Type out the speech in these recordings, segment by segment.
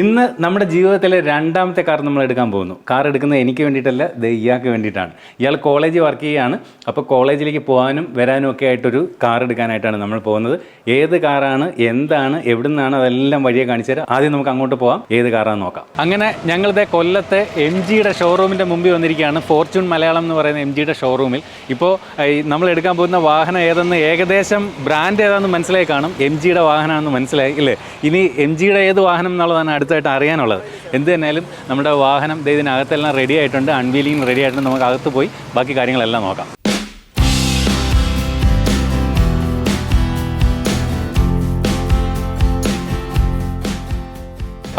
ഇന്ന് നമ്മുടെ ജീവിതത്തിലെ രണ്ടാമത്തെ കാർ നമ്മൾ എടുക്കാൻ പോകുന്നു. കാർ എടുക്കുന്നത് എനിക്ക് വേണ്ടിയിട്ടല്ല ഇത് ഇയാൾക്ക് വേണ്ടിയിട്ടാണ്. ഇയാൾ കോളേജിൽ വർക്ക് ചെയ്യുകയാണ്. അപ്പോൾ കോളേജിലേക്ക് പോകാനും വരാനും ഒക്കെ ആയിട്ടൊരു കാർ എടുക്കാനായിട്ടാണ് നമ്മൾ പോകുന്നത്. ഏത് കാറാണ് എന്താണ് എവിടെ നിന്നാണ് അതെല്ലാം വഴിയെ കാണിച്ചു തരാം. ആദ്യം നമുക്ക് അങ്ങോട്ട് പോകാം ഏത് കാറാണെന്ന് നോക്കാം. അങ്ങനെ ഞങ്ങളുടെ കൊല്ലത്തെ എം ജിയുടെ ഷോറൂമിന്റെ മുമ്പിൽ വന്നിരിക്കുകയാണ്. ഫോർച്യൂൺ മലയാളം എന്ന് പറയുന്ന എം ജിയുടെ ഷോറൂമിൽ ഇപ്പോൾ നമ്മൾ എടുക്കാൻ പോകുന്ന വാഹനം ഏതെന്ന് ഏകദേശം ബ്രാൻഡ് ഏതാണെന്ന് മനസ്സിലായി കാണും. എം ജിയുടെ വാഹനമാണെന്ന് മനസ്സിലായി ഇല്ലേ? ഇനി എം ജിയുടെ ഏത് വാഹനം എന്നുള്ളതാണ് അടുത്തായിട്ട് അറിയാനുള്ളത്. എന്ത് തന്നെയാലും നമ്മുടെ വാഹനം ഇതിനകത്തെല്ലാം റെഡി ആയിട്ടുണ്ട്. അൺവീലിംഗ് റെഡി ആയിട്ടുണ്ട്. നമുക്ക് അകത്ത് പോയി ബാക്കി കാര്യങ്ങളെല്ലാം നോക്കാം.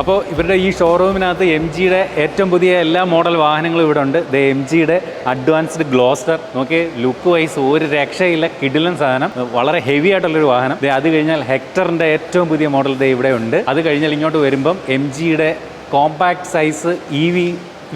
അപ്പോൾ ഇവരുടെ ഈ ഷോറൂമിനകത്ത് എം ജിയുടെ ഏറ്റവും പുതിയ എല്ലാ മോഡൽ വാഹനങ്ങളും ഇവിടെ ഉണ്ട് ദ എം ജിയുടെ അഡ്വാൻസ്ഡ് ഗ്ലോസ്റ്റർ നോക്കി ലുക്ക് വൈസ് ഒരു രക്ഷയില്ല കിടിലൻ സാധനം. വളരെ ഹെവി ആയിട്ടുള്ളൊരു വാഹനം. അത് കഴിഞ്ഞാൽ ഹെക്ടറിന്റെ ഏറ്റവും പുതിയ മോഡൽ ദേ ഇവിടെ ഉണ്ട്. അത് കഴിഞ്ഞാൽ ഇങ്ങോട്ട് വരുമ്പം എം ജിയുടെ കോമ്പാക്ട് സൈസ് ഇ വി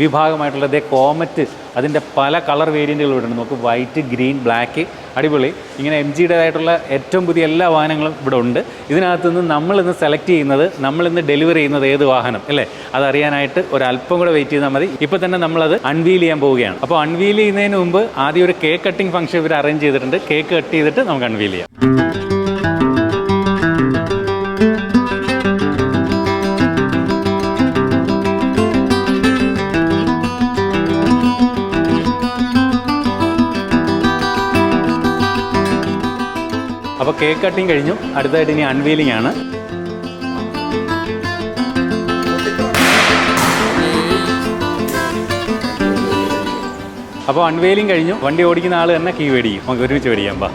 വിഭാഗമായിട്ടുള്ള കോമറ്റ്. അതിന്റെ പല കളർ വേരിയന്റുകൾ ഇവിടെ ഉണ്ട് നമുക്ക് വൈറ്റ് ഗ്രീൻ ബ്ലാക്ക് അടിപൊളി. ഇങ്ങനെ എം ജിയുടേതായിട്ടുള്ള ഏറ്റവും പുതിയ എല്ലാ വാഹനങ്ങളും ഇവിടെ ഉണ്ട്. ഇതിനകത്ത് നിന്ന് നമ്മളിന്ന് സെലക്ട് ചെയ്യുന്നത് നമ്മളിന്ന് ഡെലിവറി ചെയ്യുന്നത് ഏത് വാഹനം അല്ലേ? അതറിയാനായിട്ട് ഒരല്പം കൂടെ വെയിറ്റ് ചെയ്താൽ മതി. ഇപ്പോൾ തന്നെ നമ്മളത് അൺവീൽ ചെയ്യാൻ പോവുകയാണ്. അപ്പോൾ അൺവീൽ ചെയ്യുന്നതിന് മുമ്പ് ആദ്യം ഒരു കേക്ക് കട്ടിംഗ് ഫംഗ്ഷൻ ഇവർ അറേഞ്ച് ചെയ്തിട്ടുണ്ട്. കേക്ക് കട്ട് ചെയ്തിട്ട് നമുക്ക് അൺവീൽ ചെയ്യാം. കേക്ക് കട്ടിങ് കഴിഞ്ഞു. അടുത്തായിട്ട് ഇനി അൺവീലിംഗ് ആണ്. അപ്പോൾ അൺവെയിലിംഗ് കഴിഞ്ഞു. വണ്ടി ഓടിക്കുന്ന ആൾ തന്നെ കീ മേടിക്കും നമുക്ക് ഒരുമിച്ച് മേടിക്കാം ബാ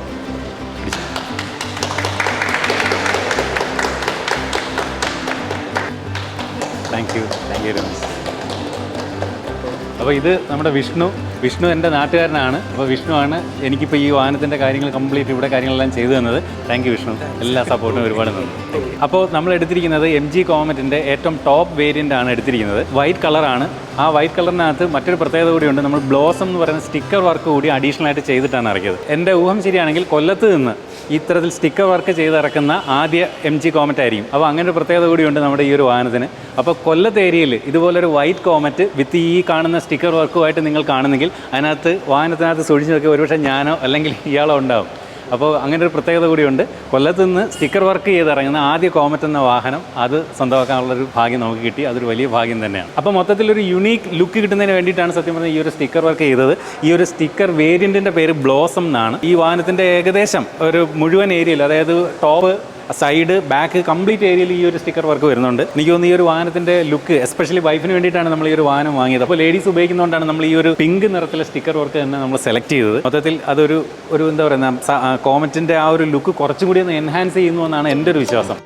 അപ്പോൾ ഇത് നമ്മുടെ വിഷ്ണു. വിഷ്ണു എന്റെ നാട്ടുകാരനാണ്. അപ്പോൾ വിഷ്ണു ആണ് എനിക്കിപ്പോൾ ഈ വാഹനത്തിന്റെ കാര്യങ്ങൾ കംപ്ലീറ്റ് ഇവിടെ കാര്യങ്ങളെല്ലാം ചെയ്തു തന്നത്. Thank you Vishnu. എല്ലാ സപ്പോർട്ടും ഒരുപാട് നന്ദി. അപ്പോൾ നമ്മൾ എടുത്തിരിക്കുന്നത് എം ജി കോമറ്റിന്റെ ഏറ്റവും ടോപ്പ് വേരിയന്റ് ആണ് എടുത്തിരിക്കുന്നത്. വൈറ്റ് കളറാണ് ആ വൈറ്റ് കളറിനകത്ത് മറ്റൊരു പ്രത്യേകത കൂടിയുണ്ട്. നമ്മൾ ബ്ലോസം എന്ന് പറയുന്ന സ്റ്റിക്കർ വർക്ക് കൂടി അഡീഷണൽ ആയിട്ട് ചെയ്തിട്ടാണ് ഇറക്കിയത്. എന്റെ ഊഹം ശരിയാണെങ്കിൽ കൊല്ലത്ത് നിന്ന് ഇത്തരത്തിൽ സ്റ്റിക്കർ വർക്ക് ചെയ്തിറക്കുന്ന ആദ്യ എം ജി കോമറ്റ് ആയിരിക്കും. അപ്പോൾ അങ്ങനെ ഒരു പ്രത്യേകത കൂടിയുണ്ട് നമ്മുടെ ഈ ഒരു വാഹനത്തിന്. അപ്പോൾ കൊല്ലത്ത് ഏരിയയിൽ ഇതുപോലൊരു വൈറ്റ് കോമറ്റ് വിത്ത് ഈ കാണുന്ന സ്റ്റിക്കർ വർക്കുമായിട്ട് നിങ്ങൾ കാണുന്നെങ്കിൽ അതിനകത്ത് വാഹനത്തിനകത്ത് സൂക്ഷിച്ച് നോക്കി ഒരുപക്ഷെ ഞാനോ അല്ലെങ്കിൽ ഇയാളോ ഉണ്ടാവും. അപ്പോൾ അങ്ങനെ ഒരു പ്രത്യേകത കൂടിയുണ്ട്. കൊല്ലത്ത് നിന്ന് സ്റ്റിക്കർ വർക്ക് ചെയ്തിറങ്ങുന്ന ആദ്യ കോമറ്റ് എന്ന വാഹനം അത് സ്വന്തമാക്കാനുള്ളൊരു ഭാഗ്യം നമുക്ക് കിട്ടി. അതൊരു വലിയ ഭാഗ്യം തന്നെയാണ്. അപ്പോൾ മൊത്തത്തിൽ ഒരു യുണീക്ക് ലുക്ക് കിട്ടുന്നതിന് വേണ്ടിയിട്ടാണ് സത്യം പറഞ്ഞാൽ ഈ ഒരു സ്റ്റിക്കർ വർക്ക് ചെയ്തത്. ഈ ഒരു സ്റ്റിക്കർ വേരിയന്റിന്റെ പേര് ബ്ലോസം എന്നാണ്. ഈ വാഹനത്തിന്റെ ഏകദേശം ഒരു മുഴുവൻ ഏരിയയിൽ അതായത് ടോപ്പ് സൈഡ് ബാക്ക് കംപ്ലീറ്റ് ഏരിയയിൽ ഈ ഒരു സ്റ്റിക്കർ വർക്ക് വരുന്നുണ്ട്. എനിക്ക് തോന്നുന്നു ഈ ഒരു വാഹനത്തിന്റെ ലുക്ക് എസ്പെഷ്യലി വൈഫിന് വേണ്ടിയിട്ടാണ് നമ്മൾ ഈ ഒരു വാഹനം വാങ്ങിയത്. അപ്പോൾ ലേഡീസ് ഉപയോഗിക്കുന്നതുകൊണ്ടാണ് നമ്മൾ ഈ ഒരു പിങ്ക് നിറത്തിലെ സ്റ്റിക്കർ വർക്ക് തന്നെ നമ്മൾ സെലക്ട് ചെയ്തത്. മൊത്തത്തിൽ അതൊരു ഒരു എന്താ പറയുക കോമറ്റിന്റെ ആ ഒരു ലുക്ക് കുറച്ചും കൂടി ഒന്ന് എൻഹാൻസ് ചെയ്യുന്നു എന്നാണ് എന്റെ ഒരു വിശ്വാസം.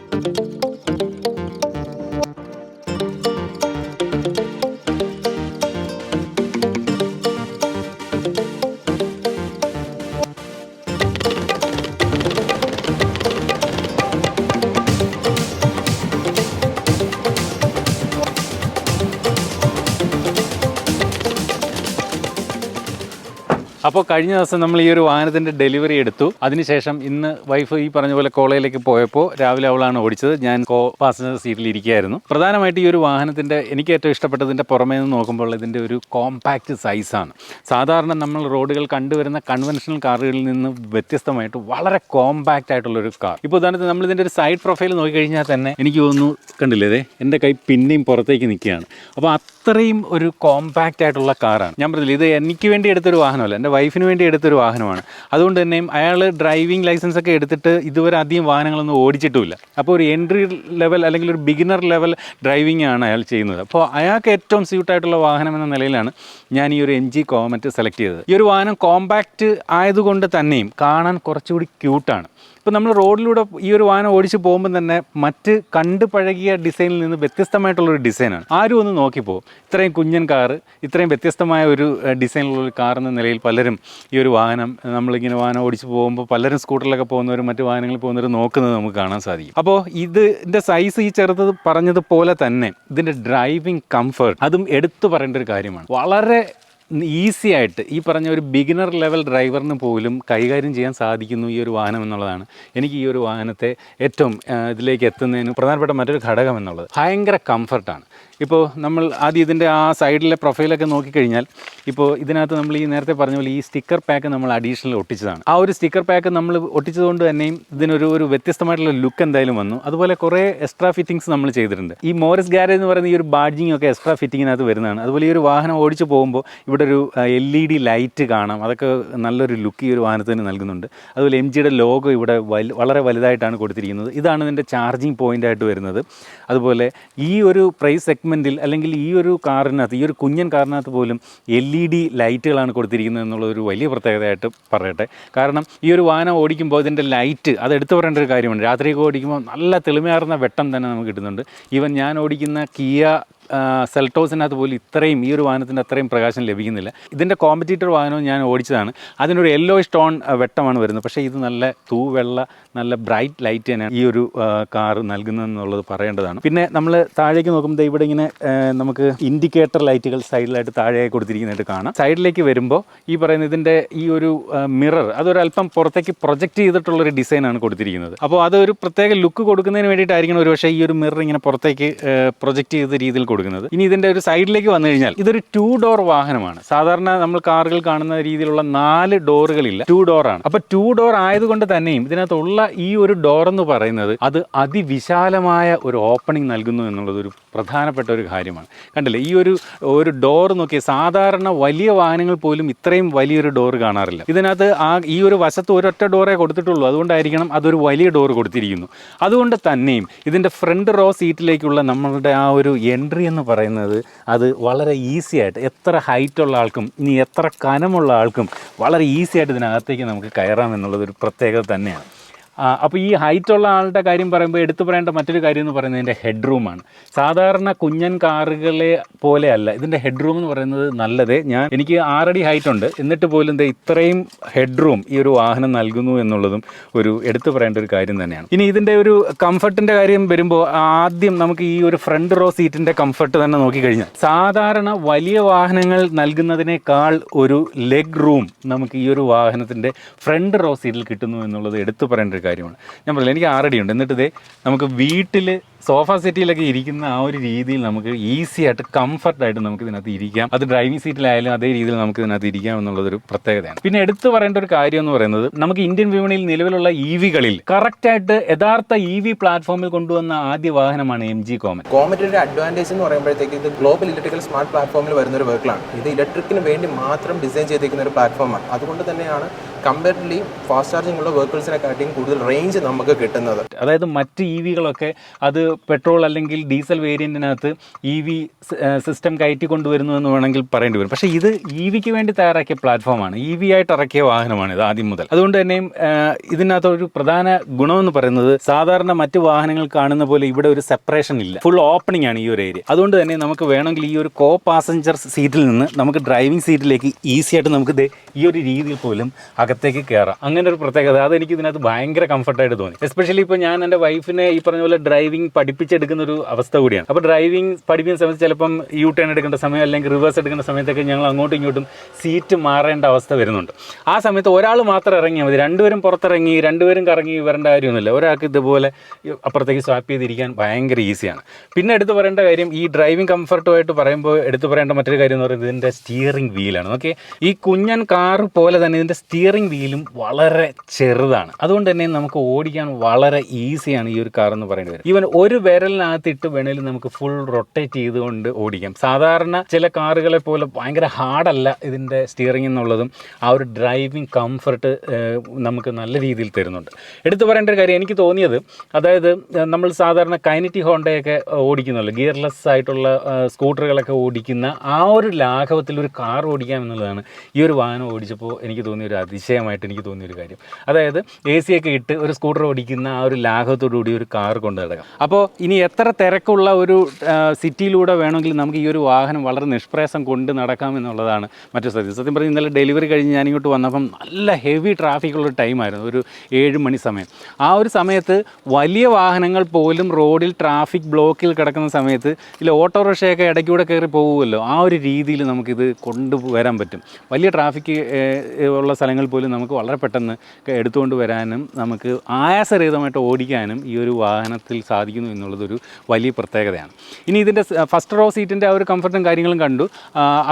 അപ്പോൾ കഴിഞ്ഞ ദിവസം നമ്മൾ ഈ ഒരു വാഹനത്തിന്റെ ഡെലിവറി എടുത്തു. അതിനുശേഷം ഇന്ന് വൈഫ് ഈ പറഞ്ഞ പോലെ കോളേജിലേക്ക് പോയപ്പോൾ രാവിലെ അവളാണ് ഓടിച്ചത്. ഞാൻ കോ പാസഞ്ചർ സീറ്റിൽ ഇരിക്കുകയായിരുന്നു. പ്രധാനമായിട്ട് ഈ ഒരു വാഹനത്തിന്റെ എനിക്ക് ഏറ്റവും ഇഷ്ടപ്പെട്ടതിന്റെ പുറമേ നിന്ന് നോക്കുമ്പോൾ ഇതിന്റെ ഒരു കോമ്പാക്റ്റ് സൈസാണ് സാധാരണ നമ്മൾ റോഡുകൾ കണ്ടുവരുന്ന കൺവെൻഷണൽ കാറുകളിൽ നിന്ന് വ്യത്യസ്തമായിട്ട് വളരെ കോമ്പാക്റ്റ് ആയിട്ടുള്ളൊരു കാർ ഇപ്പോൾ ഉദാഹരണത്തിന് നമ്മൾ ഇതിന്റെ ഒരു സൈഡ് പ്രൊഫൈൽ നോക്കിക്കഴിഞ്ഞാൽ തന്നെ എനിക്ക് തോന്നുന്നു കണ്ടില്ലേ എന്റെ കൈ പിന്നെയും പുറത്തേക്ക് നിൽക്കുകയാണ്. അപ്പോൾ അത്രയും ഒരു കോമ്പാക്റ്റ് ആയിട്ടുള്ള കാറാണ് ഞാൻ പറഞ്ഞില്ല ഇത് എനിക്ക് വേണ്ടി എടുത്തൊരു വാഹനമല്ല. എന്റെ വൈഫിന് വേണ്ടി എടുത്തൊരു വാഹനമാണ്. അതുകൊണ്ട് തന്നെയും അയാൾ ഡ്രൈവിംഗ് ലൈസൻസ് ഒക്കെ എടുത്തിട്ട് ഇതുവരെ അധികം വാഹനങ്ങളൊന്നും ഓടിച്ചിട്ടുമില്ല. അപ്പോൾ ഒരു എൻട്രി ലെവൽ അല്ലെങ്കിൽ ഒരു ബിഗിനർ ലെവൽ ഡ്രൈവിംഗ് ആണ് അയാൾ ചെയ്യുന്നത്. അപ്പോൾ അയാൾക്ക് ഏറ്റവും സ്യൂട്ടായിട്ടുള്ള വാഹനം എന്ന നിലയിലാണ് ഞാൻ ഈ ഒരു എൻ ജി കോമറ്റ് സെലക്ട് ചെയ്തത്. ഈ ഒരു വാഹനം കോമ്പാക്റ്റ് ആയതുകൊണ്ട് തന്നെയും കാണാൻ കുറച്ചുകൂടി ക്യൂട്ടാണ് ഇപ്പോൾ നമ്മൾ റോഡിലൂടെ ഈ ഒരു വാഹനം ഓടിച്ചു പോകുമ്പോൾ തന്നെ മറ്റ് കണ്ട് പഴകിയ ഡിസൈനിൽ നിന്ന് വ്യത്യസ്തമായിട്ടുള്ളൊരു ഡിസൈനാണ് ആരും ഒന്ന് നോക്കിപ്പോകും ഇത്രയും കുഞ്ഞൻ കാറ് ഇത്രയും വ്യത്യസ്തമായ ഒരു ഡിസൈനിലുള്ള കാർ എന്ന നിലയിൽ പലരും ഈ ഒരു വാഹനം നമ്മളിങ്ങനെ വാഹനം ഓടിച്ച് പോകുമ്പോൾ പലരും സ്കൂട്ടറിലൊക്കെ പോകുന്നവരും മറ്റ് വാഹനങ്ങളിൽ പോകുന്നവരും നോക്കുന്നത് നമുക്ക് കാണാൻ സാധിക്കും. അപ്പോൾ ഇതിന്റെ സൈസ് ഈ ചെറുത് പറഞ്ഞതുപോലെ തന്നെ ഇതിന്റെ ഡ്രൈവിംഗ് കംഫർട്ട് അതും എടുത്തു പറയേണ്ട ഒരു കാര്യമാണ്. വളരെ ഈസി ആയിട്ട് ഈ പറഞ്ഞ ഒരു ബിഗിനർ ലെവൽ ഡ്രൈവറിന് പോലും കൈകാര്യം ചെയ്യാൻ സാധിക്കുന്നു ഈ ഒരു വാഹനം എന്നുള്ളതാണ്. എനിക്ക് ഈ ഒരു വാഹനത്തെ ഏറ്റവും ഇതിലേക്ക് എത്തുന്നതിന് പ്രധാനപ്പെട്ട മറ്റൊരു ഘടകം എന്നുള്ളത്. ഭയങ്കര കംഫർട്ടാണ് ഇപ്പോൾ നമ്മൾ ആദ്യം ഇതിന്റെ ആ സൈഡിലെ പ്രൊഫൈലൊക്കെ നോക്കിക്കഴിഞ്ഞാൽ ഇപ്പോൾ ഇതിനകത്ത് നമ്മൾ ഈ നേരത്തെ പറഞ്ഞ പോലെ ഈ സ്റ്റിക്കർ പാക്ക് നമ്മൾ അഡീഷണൽ ഒട്ടിച്ചതാണ്. ആ ഒരു സ്റ്റിക്കർ പാക്ക് നമ്മൾ ഒട്ടിച്ചതുകൊണ്ട് തന്നെയും ഇതിനൊരു ഒരു വ്യത്യസ്തമായിട്ടുള്ള ലുക്ക് എന്തായാലും വന്നു. അതുപോലെ കുറേ എക്സ്ട്രാ ഫിറ്റിങ്സ് നമ്മൾ ചെയ്തിട്ടുണ്ട്. ഈ മോറിസ് ഗാരേജ് എന്ന് പറയുന്ന ഈ ഒരു ബാഡ്ജിങ് ഒക്കെ എക്സ്ട്രാ ഫിറ്റിങ്ങിനകത്ത് വരുന്നതാണ്. അതുപോലെ ഈ ഒരു വാഹനം ഓടിച്ച് പോകുമ്പോൾ ഇവിടെ ഒരു എൽ ഇ ഡി ലൈറ്റ് കാണാം. അതൊക്കെ നല്ലൊരു ലുക്ക് ഈ ഒരു വാഹനത്തിന് നൽകുന്നുണ്ട്. അതുപോലെ എം ജിയുടെ ലോഗോ ഇവിടെ വളരെ വലുതായിട്ടാണ് കൊടുത്തിരിക്കുന്നത്. ഇതാണ് ഇതിന്റെ ചാർജിങ് പോയിന്റ് ആയിട്ട് വരുന്നത്. അതുപോലെ ഈ ഒരു പ്രൈസ് സെഗ്മെന്റിൽ അല്ലെങ്കിൽ ഈ ഒരു കാറിനകത്ത് ഈ ഒരു കുഞ്ഞൻ കാറിനകത്ത് പോലും എൽ ഇ ഡി ലൈറ്റുകളാണ് കൊടുത്തിരിക്കുന്നത് എന്നുള്ള ഒരു വലിയ പ്രത്യേകതയായിട്ട് പറയട്ടെ. കാരണം ഈ ഒരു വാഹനം ഓടിക്കുമ്പോൾ ഇതിന്റെ ലൈറ്റ് അത് എടുത്തു പറയേണ്ട ഒരു കാര്യമുണ്ട്. രാത്രിയൊക്കെ ഓടിക്കുമ്പോൾ നല്ല തെളിമയാർന്ന വെട്ടം തന്നെ നമുക്ക് കിട്ടുന്നുണ്ട്. ഈവൻ ഞാൻ ഓടിക്കുന്ന കിയ സെൽട്ടോസിനകത്ത് പോലും ഇത്രയും ഈ ഒരു വാഹനത്തിന്റെ അത്രയും പ്രകാശം ലഭിക്കുന്നില്ല. ഇതിന്റെ കോമ്പറ്റീറ്റർ വാഹനവും ഞാൻ ഓടിച്ചതാണ്. അതിനൊരു യെല്ലോ സ്റ്റോൺ വെട്ടമാണ് വരുന്നത്. പക്ഷേ ഇത് നല്ല തൂവെള്ള നല്ല ബ്രൈറ്റ് ലൈറ്റ് തന്നെയാണ് ഈ ഒരു കാർ നൽകുന്നതെന്നുള്ളത് പറയേണ്ടതാണ്. പിന്നെ നമ്മൾ താഴേക്ക് നോക്കുമ്പോൾ ഇവിടെ ഇങ്ങനെ നമുക്ക് ഇൻഡിക്കേറ്റർ ലൈറ്റുകൾ സൈഡിലായിട്ട് താഴെ കൊടുത്തിരിക്കുന്നതായിട്ട് കാണാം. സൈഡിലേക്ക് വരുമ്പോൾ ഈ പറയുന്ന ഇതിന്റെ ഈ ഒരു മിറർ അതൊരല്പം പുറത്തേക്ക് പ്രൊജക്റ്റ് ചെയ്തിട്ടുള്ളൊരു ഡിസൈനാണ് കൊടുത്തിരിക്കുന്നത്. അപ്പോൾ അതൊരു പ്രത്യേക ലുക്ക് കൊടുക്കുന്നതിന് വേണ്ടിയിട്ടായിരിക്കണം ഒരുപക്ഷേ ഈ ഒരു മിറർ ഇങ്ങനെ പുറത്തേക്ക് പ്രൊജക്റ്റ് ചെയ്ത രീതിയിൽ കൊടുക്കുന്നത്. ഇനി ഇതിന്റെ ഒരു സൈഡിലേക്ക് വന്നു കഴിഞ്ഞാൽ ഇതൊരു ടു ഡോർ വാഹനമാണ്. സാധാരണ നമ്മൾ കാറുകൾ കാണുന്ന രീതിയിലുള്ള നാല് ഡോറുകളില്ല. ടു ഡോർ ആണ്. അപ്പോൾ ടു ഡോർ ആയതുകൊണ്ട് തന്നെയും ഇതിനകത്തുള്ള ഈ ഒരു ഡോർ എന്ന് പറയുന്നത് അത് അതിവിശാലമായ ഒരു ഓപ്പണിംഗ് നൽകുന്നു എന്നുള്ളത് ഒരു പ്രധാനപ്പെട്ട ഒരു കാര്യമാണ്. കണ്ടില്ലേ? ഈ ഒരു ഒരു ഡോർ നോക്കിയ സാധാരണ വലിയ വാഹനങ്ങൾ പോലും ഇത്രയും വലിയൊരു ഡോർ കാണാറില്ല. ഇതിനകത്ത് ആ ഈ ഒരു വശത്ത് ഒരൊറ്റ ഡോറേ കൊടുത്തിട്ടുള്ളൂ. അതുകൊണ്ടായിരിക്കണം അതൊരു വലിയ ഡോർ കൊടുത്തിരിക്കുന്നു. അതുകൊണ്ട് തന്നെയും ഇതിന്റെ ഫ്രണ്ട് റോ സീറ്റിലേക്കുള്ള നമ്മളുടെ ആ ഒരു എൻട്രി എന്ന് പറയുന്നത് അത് വളരെ ഈസി ആയിട്ട് എത്ര ഹൈറ്റുള്ള ആൾക്കും ഇനി എത്ര കനമുള്ള ആൾക്കും വളരെ ഈസി ആയിട്ട് ഇതിനകത്തേക്ക് നമുക്ക് കയറാം എന്നുള്ളത് ഒരു പ്രത്യേകത തന്നെയാണ്. അപ്പോൾ ഈ ഹൈറ്റുള്ള ആളുടെ കാര്യം പറയുമ്പോൾ എടുത്തു പറയേണ്ട മറ്റൊരു കാര്യം എന്ന് പറയുന്നത് ഇതിന്റെ ഹെഡ് റൂമാണ് സാധാരണ കുഞ്ഞൻ കാറുകളെ പോലെയല്ല ഇതിന്റെ ഹെഡ് റൂം എന്ന് പറയുന്നത് നല്ലത്. ഞാൻ എനിക്ക് ആറടി ഹൈറ്റ് ഉണ്ട്. എന്നിട്ട് പോലും ദേ ഇത്രയും ഹെഡ് റൂം ഈ ഒരു വാഹനം നൽകുന്നു എന്നുള്ളതും ഒരു എടുത്തു പറയേണ്ട ഒരു കാര്യം തന്നെയാണ്. ഇനി ഇതിന്റെ ഒരു കംഫർട്ടിന്റെ കാര്യം വരുമ്പോൾ ആദ്യം നമുക്ക് ഈ ഒരു ഫ്രണ്ട് റോ സീറ്റിന്റെ കംഫർട്ട് തന്നെ നോക്കിക്കഴിഞ്ഞാൽ സാധാരണ വലിയ വാഹനങ്ങൾ നൽകുന്നതിനേക്കാൾ ഒരു ലെഗ് റൂം നമുക്ക് ഈ ഒരു വാഹനത്തിന്റെ ഫ്രണ്ട് റോ സീറ്റിൽ കിട്ടുന്നു എന്നുള്ളത് എടുത്തു പറയേണ്ട ഒരു കാര്യമാണ്. ഞാൻ പറഞ്ഞില്ല എനിക്ക് ആറടി ഉണ്ട് എന്നിട്ട് ഇതേ നമുക്ക് വീട്ടിൽ സോഫ സെറ്റിലൊക്കെ ഇരിക്കുന്ന ആ ഒരു രീതിയിൽ നമുക്ക് ഈസി ആയിട്ട് കംഫർട്ടായിട്ട് നമുക്ക് ഇതിനകത്ത് ഇരിക്കാം. അത് ഡ്രൈവിംഗ് സീറ്റിലായാലും അതേ രീതിയിൽ നമുക്ക് ഇതിനകത്ത് ഇരിക്കാം എന്നുള്ളതൊരു പ്രത്യേകതയാണ്. പിന്നെ എടുത്തു പറയേണ്ട ഒരു കാര്യം എന്ന് പറയുന്നത് നമുക്ക് ഇന്ത്യൻ വിപണിയിൽ നിലവിലുള്ള ഇ വികളിൽ കറക്റ്റായിട്ട് യഥാർത്ഥ ഇ വി പ്ലാറ്റ്ഫോമിൽ കൊണ്ടുവന്ന ആദ്യ വാഹനമാണ് എം ജി കോമൻ കോമറ്റിന്റെ അഡ്വാന്റേജ് എന്ന് പറയുമ്പോഴത്തേക്ക് ഇത് ഗ്ലോബൽ ഇലക്ട്രിക്കൽ സ്മാർട്ട് പ്ലാറ്റ്ഫോമിൽ വരുന്ന ഒരു വെഹിക്കിളാണ് ഇത് ഇലക്ട്രിക്കിന് വേണ്ടി മാത്രം ഡിസൈൻ ചെയ്തിരിക്കുന്ന ഒരു പ്ലാറ്റ്ഫോമാണ് അതുകൊണ്ട് തന്നെയാണ് കമ്പാരിറ്റീവ്ലി ഫാസ്റ്റ് ചാർജിംഗ് ഉള്ള വെഹിക്കിൾസിനെക്കാട്ടിയും കൂടുതൽ റേഞ്ച് നമുക്ക് കിട്ടുന്നത്. അതായത് മറ്റ് ഇ വികളൊക്കെ അത് പെട്രോൾ അല്ലെങ്കിൽ ഡീസൽ വേരിയന്റിനകത്ത് ഇ വി സിസ്റ്റം കയറ്റി കൊണ്ടുവരുന്നു എന്ന് വേണമെങ്കിൽ പറയേണ്ടി വരും. പക്ഷേ ഇത് ഇ വിക്ക് വേണ്ടി തയ്യാറാക്കിയ പ്ലാറ്റ്ഫോമാണ്. ഇ വി ആയിട്ട് ഇറക്കിയ വാഹനമാണ് ഇത് ആദ്യം മുതൽ. അതുകൊണ്ട് തന്നെയും ഇതിനകത്ത് ഒരു പ്രധാന ഗുണമെന്ന് പറയുന്നത് സാധാരണ മറ്റ് വാഹനങ്ങൾ കാണുന്ന പോലെ ഇവിടെ ഒരു സെപ്പറേഷൻ ഇല്ല. ഫുൾ ഓപ്പണിംഗ് ആണ് ഈ ഒരു ഏരിയ അതുകൊണ്ട് തന്നെ നമുക്ക് വേണമെങ്കിൽ ഈ ഒരു കോ പാസഞ്ചർ സീറ്റിൽ നിന്ന് നമുക്ക് ഡ്രൈവിംഗ് സീറ്റിലേക്ക് ഈസി ആയിട്ട് നമുക്ക് ഈ ഒരു രീതിയിൽ പോലും അകത്തേക്ക് കയറാം അങ്ങനെ ഒരു പ്രത്യേകത. അതെനിക്ക് ഇതിനകത്ത് ഭയങ്കര കംഫർട്ടായിട്ട് തോന്നി. എസ്പെഷ്യലി ഇപ്പോൾ ഞാൻ എന്റെ വൈഫിനെ ഈ പറഞ്ഞ പോലെ ഡ്രൈവിംഗ് പഠിപ്പിച്ചെടുക്കുന്ന ഒരു അവസ്ഥ കൂടിയാണ്. അപ്പോൾ ഡ്രൈവിംഗ് പഠിപ്പിക്കുന്ന സമയത്ത് ചിലപ്പം യു ടേൺ എടുക്കേണ്ട സമയം അല്ലെങ്കിൽ റിവേഴ്സ് എടുക്കേണ്ട സമയത്തൊക്കെ ഞങ്ങൾ അങ്ങോട്ടും ഇങ്ങോട്ടും സീറ്റ് മാറേണ്ട അവസ്ഥ വരുന്നുണ്ട്. ആ സമയത്ത് ഒരാൾ മാത്രം ഇറങ്ങിയാൽ മതി. രണ്ടുപേരും പുറത്തിറങ്ങി രണ്ടുപേരും കറങ്ങി വരേണ്ട കാര്യമൊന്നുമില്ല. ഒരാൾക്ക് ഇതുപോലെ അപ്പുറത്തേക്ക് സ്വാപ്പ് ചെയ്തിരിക്കാൻ ഭയങ്കര ഈസിയാണ് പിന്നെ എടുത്തു പറയേണ്ട കാര്യം ഈ ഡ്രൈവിംഗ് കംഫർട്ടുമായിട്ട് പറയുമ്പോൾ എടുത്തു പറയേണ്ട മറ്റൊരു കാര്യം എന്ന് പറയുന്നത് ഇതിന്റെ സ്റ്റിയറിംഗ് വീലാണ് ഓക്കെ ഈ കുഞ്ഞൻ കാർ പോലെ തന്നെ ഇതിന്റെ സ്റ്റിയറിംഗ് വീലും വളരെ ചെറുതാണ്. അതുകൊണ്ട് തന്നെ നമുക്ക് ഓടിക്കാൻ വളരെ ഈസിയാണ് ഈ ഒരു കാർ എന്ന് പറയുന്നത്. ഈവൻ ഒരു വിരലിനകത്തിട്ട് വേണേലും നമുക്ക് ഫുൾ റൊട്ടേറ്റ് ചെയ്തുകൊണ്ട് ഓടിക്കാം. സാധാരണ ചില കാറുകളെ പോലെ ഭയങ്കര ഹാർഡല്ല ഇതിന്റെ സ്റ്റിയറിംഗ് എന്നുള്ളതും ആ ഒരു ഡ്രൈവിംഗ് കംഫർട്ട് നമുക്ക് നല്ല രീതിയിൽ തരുന്നുണ്ട്. എടുത്തു പറയേണ്ട ഒരു കാര്യം എനിക്ക് തോന്നിയത് അതായത് നമ്മൾ സാധാരണ കൈനറ്റി ഹോണ്ടയൊക്കെ ഓടിക്കുന്നുള്ളൂ ഗിയർലെസ് ആയിട്ടുള്ള സ്കൂട്ടറുകളൊക്കെ ഓടിക്കുന്ന ആ ഒരു ലാഘവത്തിൽ ഒരു കാർ ഓടിക്കാം എന്നുള്ളതാണ് ഈ ഒരു വാഹനം ഓടിച്ചപ്പോൾ എനിക്ക് തോന്നിയ ഒരു അതിശയമായിട്ട് എനിക്ക് തോന്നിയ ഒരു കാര്യം. അതായത് എ സി ഒക്കെ ഇട്ട് ഒരു സ്കൂട്ടർ ഓടിക്കുന്ന ആ ഒരു ലാഘവത്തോടു കൂടി ഒരു കാർ കൊണ്ടു നടക്കാം. അപ്പോൾ അപ്പോൾ ഇനി എത്ര തിരക്കുള്ള ഒരു സിറ്റിയിലൂടെ വേണമെങ്കിലും നമുക്ക് ഈ ഒരു വാഹനം വളരെ നിഷ്പ്രയാസം കൊണ്ട് നടക്കാമെന്നുള്ളതാണ് മറ്റു സത്യം. സത്യം പറഞ്ഞാൽ ഇന്നലെ ഡെലിവറി കഴിഞ്ഞ് ഞാനിങ്ങോട്ട് വന്നപ്പം നല്ല ഹെവി ട്രാഫിക്കുള്ള ടൈമായിരുന്നു ഒരു ഏഴ് മണി സമയം. ആ ഒരു സമയത്ത് വലിയ വാഹനങ്ങൾ പോലും റോഡിൽ ട്രാഫിക് ബ്ലോക്കിൽ കിടക്കുന്ന സമയത്ത് ഇല്ല ഓട്ടോറിക്ഷയൊക്കെ ഇടയ്ക്കൂടെ കയറി പോകുമല്ലോ ആ ഒരു രീതിയിൽ നമുക്കിത് കൊണ്ടുവരാൻ പറ്റും. വലിയ ട്രാഫിക് ഉള്ള സ്ഥലങ്ങളിൽ പോലും നമുക്ക് വളരെ പെട്ടെന്ന് എടുത്തുകൊണ്ട് വരാനും നമുക്ക് ആയാസരഹിതമായിട്ട് ഓടിക്കാനും ഈ ഒരു വാഹനത്തിൽ സാധിക്കുന്നു എന്നുള്ളതൊരു വലിയ പ്രത്യേകതയാണ്. ഇനി ഇതിന്റെ ഫസ്റ്റ് റോ സീറ്റിന്റെ ആ ഒരു കംഫർട്ടും കാര്യങ്ങളും കണ്ടു.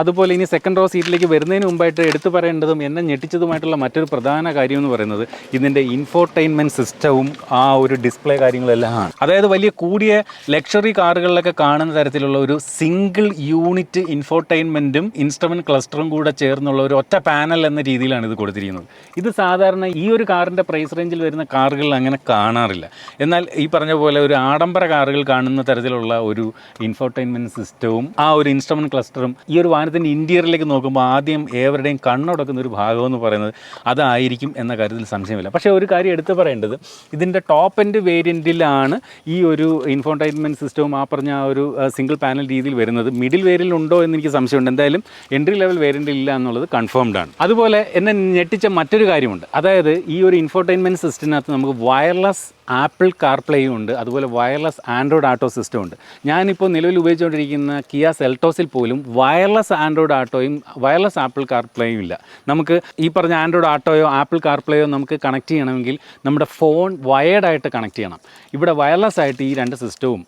അതുപോലെ ഇനി സെക്കൻഡ് റോ സീറ്റിലേക്ക് വരുന്നതിന് മുമ്പായിട്ട് എടുത്തു പറയേണ്ടതും എന്നെ ഞെട്ടിച്ചതുമായിട്ടുള്ള മറ്റൊരു പ്രധാന കാര്യം എന്ന് പറയുന്നത് ഇതിന്റെ ഇൻഫോർടൈൻമെന്റ് സിസ്റ്റവും ആ ഒരു ഡിസ്പ്ലേ കാര്യങ്ങളെല്ലാം ആണ്. അതായത് വലിയ കൂടിയ ലക്ഷറി കാറുകളിലൊക്കെ കാണുന്ന തരത്തിലുള്ള ഒരു സിംഗിൾ യൂണിറ്റ് ഇൻഫോർടൈൻമെന്റും ഇൻസ്ട്രുമെന്റ് ക്ലസ്റ്ററും കൂടെ ചേർന്നുള്ള ഒരു ഒറ്റ പാനൽ എന്ന രീതിയിലാണ് ഇത് കൊടുത്തിരിക്കുന്നത്. ഇത് സാധാരണ ഈ ഒരു കാറിന്റെ പ്രൈസ് റേഞ്ചിൽ വരുന്ന കാറുകളിൽ അങ്ങനെ കാണാറില്ല. എന്നാൽ ഈ പറഞ്ഞ പോലെ ഒരു ആഡംബര കാറുകൾ കാണുന്ന തരത്തിലുള്ള ഒരു ഇൻഫോർടൈൻമെന്റ് സിസ്റ്റവും ആ ഒരു ഇൻസ്ട്രുമെന്റ് ക്ലസ്റ്ററും ഈ ഒരു വാഹനത്തിന്റെ ഇന്റീരിയറിലേക്ക് നോക്കുമ്പോൾ ആദ്യം ഏവരുടെയും കണ്ണുടക്കുന്ന ഒരു ഭാഗം എന്ന് പറയുന്നത് അതായിരിക്കും എന്ന കാര്യത്തിൽ സംശയമില്ല. പക്ഷേ ഒരു കാര്യം എടുത്തു പറയേണ്ടത് ഇതിന്റെ ടോപ്പ് എൻഡ് വേരിയന്റിലാണ് ഈ ഒരു ഇൻഫോർടൈൻമെന്റ് സിസ്റ്റവും ആ പറഞ്ഞ ആ ഒരു സിംഗിൾ പാനൽ രീതിയിൽ വരുന്നത്. മിഡിൽ വേരിയന്റ് ഉണ്ടോ എന്ന് എനിക്ക് സംശയമുണ്ട്. എന്തായാലും എൻട്രി ലെവൽ വേരിയന്റ് ഇല്ല എന്നുള്ളത് കൺഫേംഡ് ആണ്. അതുപോലെ എന്നെ ഞെട്ടിച്ച മറ്റൊരു കാര്യമുണ്ട്. അതായത് ഈ ഒരു ഇൻഫോർടൈൻമെന്റ് സിസ്റ്റത്തിനകത്ത് നമുക്ക് വയർലെസ് ആപ്പിൾ കാർപ്ലേയും ഉണ്ട് അതുപോലെ വയർലെസ് ആൻഡ്രോയിഡ് ആട്ടോ സിസ്റ്റം ഉണ്ട്. ഞാനിപ്പോൾ നിലവിൽ ഉപയോഗിച്ചുകൊണ്ടിരിക്കുന്ന കിയ സെൽട്ടോസിൽ പോലും വയർലെസ് ആൻഡ്രോയിഡ് ആട്ടോയും വയർലെസ് ആപ്പിൾ കാർപ്ലേയും ഇല്ല. നമുക്ക് ഈ പറഞ്ഞ ആൻഡ്രോയിഡ് ആട്ടോയോ ആപ്പിൾ കാർപ്ലേയോ നമുക്ക് കണക്ട് ചെയ്യണമെങ്കിൽ നമ്മുടെ ഫോൺ വയേർഡായിട്ട് കണക്ട് ചെയ്യണം. ഇവിടെ വയർലെസ് ആയിട്ട് ഈ രണ്ട് സിസ്റ്റവും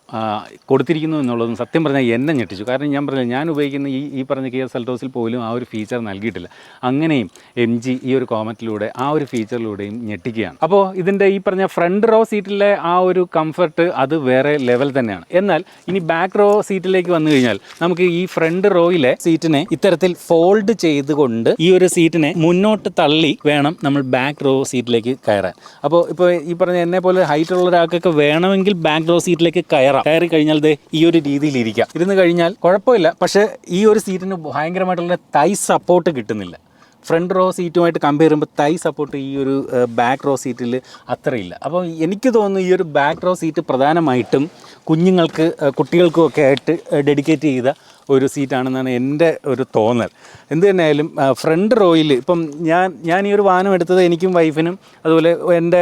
കൊടുത്തിരിക്കുന്നു എന്നുള്ളതും സത്യം പറഞ്ഞാൽ എന്നെ ഞെട്ടിച്ചു. കാരണം ഞാൻ പറഞ്ഞില്ല ഞാൻ ഉപയോഗിക്കുന്ന ഈ ഈ പറഞ്ഞ കിയ സെൽട്ടോസിൽ പോലും ആ ഒരു ഫീച്ചർ നൽകിയിട്ടില്ല. അങ്ങനെയും എം ജി ഈ ഒരു കോമറ്റിലൂടെ ആ ഒരു ഫീച്ചറിലൂടെയും ഞെട്ടിക്കുകയാണ്. അപ്പോൾ ഇതിന്റെ ഈ പറഞ്ഞ ഫ്രണ്ട് റോ സീറ്റിലെ ആ ഒരു കംഫർട്ട് അത് വേറെ ലെവൽ തന്നെയാണ്. എന്നാൽ ഇനി ബാക്ക് റോ സീറ്റിലേക്ക് വന്നു കഴിഞ്ഞാൽ നമുക്ക് ഈ ഫ്രണ്ട് റോയിലെ സീറ്റിനെ ഇത്തരത്തിൽ ഫോൾഡ് ചെയ്തുകൊണ്ട് ഈ ഒരു സീറ്റിനെ മുന്നോട്ട് തള്ളി വേണം നമ്മൾ ബാക്ക് റോ സീറ്റിലേക്ക് കയറാൻ. അപ്പോൾ ഇപ്പോൾ ഈ പറഞ്ഞ എന്നെ പോലെ ഹൈറ്റ് ഉള്ള ഒരാൾക്കൊക്കെ വേണമെങ്കിൽ ബാക്ക് റോ സീറ്റിലേക്ക് കയറാം. കയറി കഴിഞ്ഞാൽ ദേ ഈ ഒരു രീതിയിൽ ഇരിക്കാം ഇരുന്ന് കഴിഞ്ഞാൽ കുഴപ്പമില്ല. പക്ഷേ ഈ ഒരു സീറ്റിന് ഭയങ്കരമായിട്ടുള്ള തൈ സപ്പോർട്ട് കിട്ടുന്നില്ല. ഫ്രണ്ട് റോ സീറ്റുമായിട്ട് കമ്പയർ ചെയ്യുമ്പോൾ തൈ സപ്പോർട്ട് ഈ ഒരു ബാക്ക് റോ സീറ്റിൽ അത്രയില്ല. അപ്പോൾ എനിക്ക് തോന്നുന്നു ഈ ഒരു ബാക്ക് റോ സീറ്റ് പ്രധാനമായിട്ടും കുഞ്ഞുങ്ങൾക്ക് കുട്ടികൾക്കും ഒക്കെ ആയിട്ട് ഡെഡിക്കേറ്റ് ചെയ്ത ഒരു സീറ്റാണെന്നാണ് എന്റെ ഒരു തോന്നൽ. എന്ത് തന്നെയായാലും ഫ്രണ്ട് റോയിൽ ഇപ്പം ഞാൻ ഞാൻ ഈ ഒരു വാഹനം എടുത്തത് എനിക്കും വൈഫിനും അതുപോലെ എന്റെ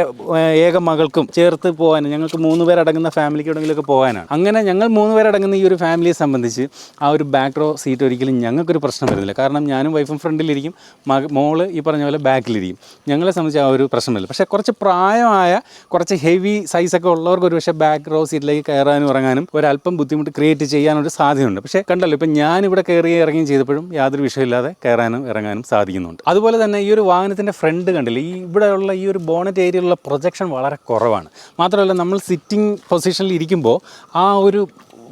ഏക മകൾക്കും ചേർത്ത് പോകാനും ഞങ്ങൾക്ക് മൂന്ന് പേരടങ്ങുന്ന ഫാമിലിക്ക് എവിടെയെങ്കിലുമൊക്കെ പോകാനാണ്. അങ്ങനെ ഞങ്ങൾ മൂന്ന് പേരടങ്ങുന്ന ഈ ഒരു ഫാമിലിയെ സംബന്ധിച്ച് ആ ഒരു ബാക്ക് റോ സീറ്റ് ഒരിക്കലും ഞങ്ങൾക്കൊരു പ്രശ്നം വരുന്നില്ല. കാരണം ഞാനും വൈഫും ഫ്രണ്ടിലിരിക്കും മക മോൾ ഈ പറഞ്ഞ പോലെ ബാക്കിലിരിക്കും. ഞങ്ങളെ സംബന്ധിച്ച് ആ ഒരു പ്രശ്നമില്ല പക്ഷേ കുറച്ച് പ്രായമായ കുറച്ച് ഹെവി സൈസൊക്കെ ഉള്ളവർക്ക് ഒരു പക്ഷേ ബാക്ക് റോ സീറ്റിലേക്ക് കയറാനും ഇറങ്ങാനും ഒരല്പം ബുദ്ധിമുട്ട് ക്രിയേറ്റ് ചെയ്യാനൊരു സാധ്യതയുണ്ട്. പക്ഷേ കണ്ടല്ലോ ഇപ്പം ഞാനിവിടെ കയറി ഇറങ്ങുകയും ചെയ്തപ്പോഴും യാതൊരു വിഷയമില്ലാതെ കയറാനും ഇറങ്ങാനും സാധിക്കുന്നുണ്ട്. അതുപോലെ തന്നെ ഈ ഒരു വാഹനത്തിന്റെ ഫ്രണ്ട് കണ്ടില്ല ഈ ഇവിടെയുള്ള ഈ ഒരു ബോണറ്റ് ഏരിയയിലുള്ള പ്രൊജക്ഷൻ വളരെ കുറവാണ്. മാത്രമല്ല നമ്മൾ സിറ്റിംഗ് പൊസിഷനിൽ ഇരിക്കുമ്പോൾ ആ ഒരു